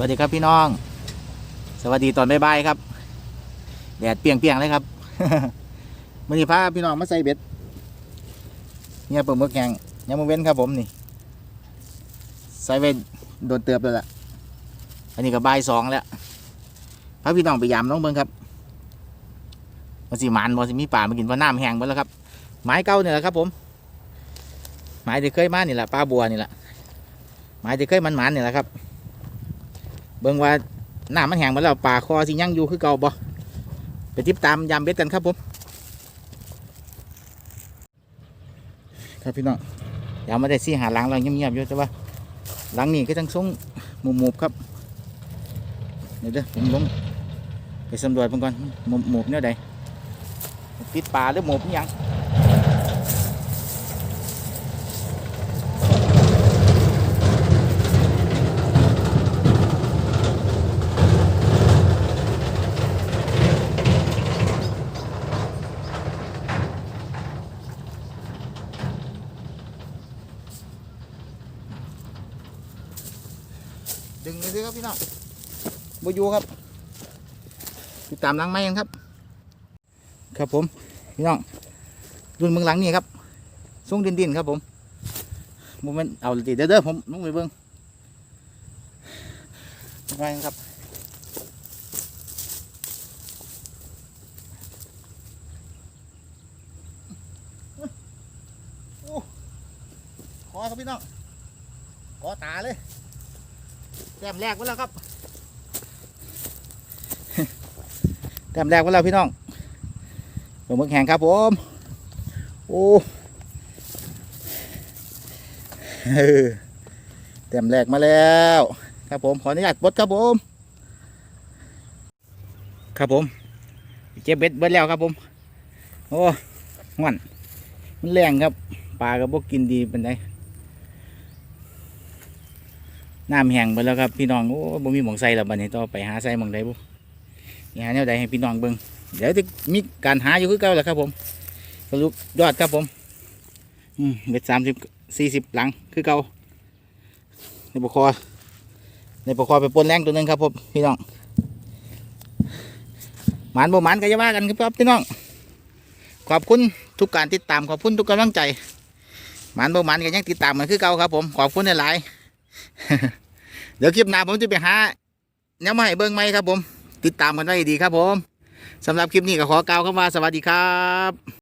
วัสดีครับพี่น้อง สวัสดีตอนบ่ายๆครับ แดดเปียงๆเลยครับมื่อนี้พาพี่น้องมาใส่เบ็ดเนี่ยเปิดมือแกงยังมาเว้นครับผมนี่ ใส่เว้นโดนเตือบเลยล่ะ อันนี้ก็บ่ายสองแล้วพาพี่น้องไปยามน้องเบิ้งครับมันสิหมันบ่สิมีป่ามากินเพราะน้ำแห้งหมดแล้วครับ ไม้เก่าเนี่ยแหละครับผม ไม้ที่เคยมานี่แหละปลาบัวนี่แหละไม้ที่เคยมันหมันนี่แหละครับ เบิ่งว่าน้ำมันแห้งหมาแล้วปลาคอสิยังอยู่คือเก่าบ่ไปติดตามยามเบ็ดกันครับผม ครับพี่น้องยามมาได้ซี่หาหลังเราเงียบๆอยู่แต่ว่าหลังนี้ก็จังทรงหมุบครับเดี๋ยวเด้อผมลงไปสำรวจเพิ่นก่อนหมุบหมุบเนี่ยใดติดปลาหรือหมุบยัง ดึงเลยสิครับพี่น้องบอยูครับติดตามหลังไม้กันครับ ครับผมพี่น้องรุ่นเมืองหลังนี่ครับส่งดินดินครับผมโมเมนต์เอาติดเด้อผมลงไปเบิ้งไปกันครับโอ้ขอครับพี่น้องขอตาเลย แต้มแรกไว้แล้วครับ แต้มแรกไว้แล้วพี่น้องปลาหมึกแห้งครับผม โอ้เออแต้มแรกมาแล้ว ครับผม ขออนุญาตปดครับผม ครับผมเก็บเบ็ดเบ็ดแล้วครับผม โอ้ห่วนมันแรงครับ ปลาก็บกกินดีเป็นไง น้ำแห้งไปแล้วครับพี่น้องโอ้บ่มีหมองใส่แล้วบัดนี้ต่อไปหาใส่หมองใดบุนี่หาแนวใดให้พี่น้องเบิ่งเดี๋ยวจะมีการหาอยู่คือเก่าแหละครับผมสรุปยอดครับผมอืมเบ็ดสามสิบสี่สิบหลังคือเก่าในปกคอในปกคอไปปนแรงตัวนึงครับผมพี่น้องหมันบ่หมันก็จะว่ากันครับพี่น้องขอบคุณทุกการติดตามขอบคุณทุกกำลังใจหมันบ่หมันก็ยังติดตามมันคือเก่าครับผมขอบคุณหลายๆ เดี๋ยวคลิปหน้าผมจะไปหาแนวมาให้เบิ้งไหมครับผม ติดตามกันได้ดีครับผมสำหรับคลิปนี้ก็ขอกล่าวคำว่าสวัสดีครับ